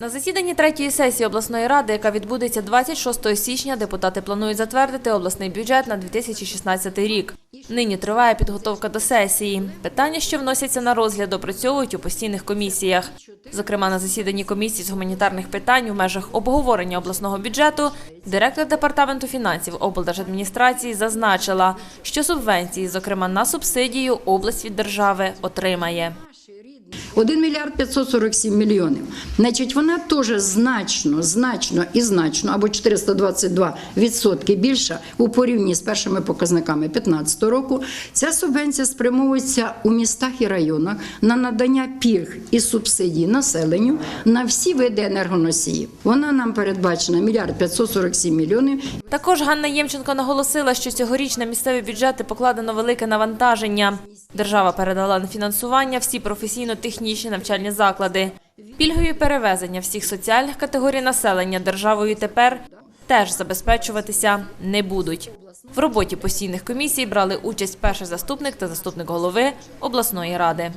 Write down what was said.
На засіданні третьої сесії обласної ради, яка відбудеться 26 січня, депутати планують затвердити обласний бюджет на 2016 рік. Нині триває підготовка до сесії. Питання, що вносяться на розгляд, опрацьовують у постійних комісіях. Зокрема, на засіданні комісії з гуманітарних питань у межах обговорення обласного бюджету директор департаменту фінансів облдержадміністрації зазначила, що субвенції, зокрема на субсидію, область від держави отримає. 1 мільярд 547 мільйонів. Значить, вона теж значно, значно і значно, або 422 відсотки більша у порівнянні з першими показниками 2015 року. Ця субвенція спрямовується у містах і районах на надання пільг і субсидій населенню на всі види енергоносіїв. Вона нам передбачена мільярд 547 мільйонів. Також Ганна Ємченко наголосила, що цьогоріч на місцеві бюджети покладено велике навантаження. Держава передала на фінансування всі професійно-технічні навчальні заклади. Пільгові перевезення всіх соціальних категорій населення державою тепер теж забезпечуватися не будуть. В роботі постійних комісій брали участь перший заступник та заступник голови обласної ради.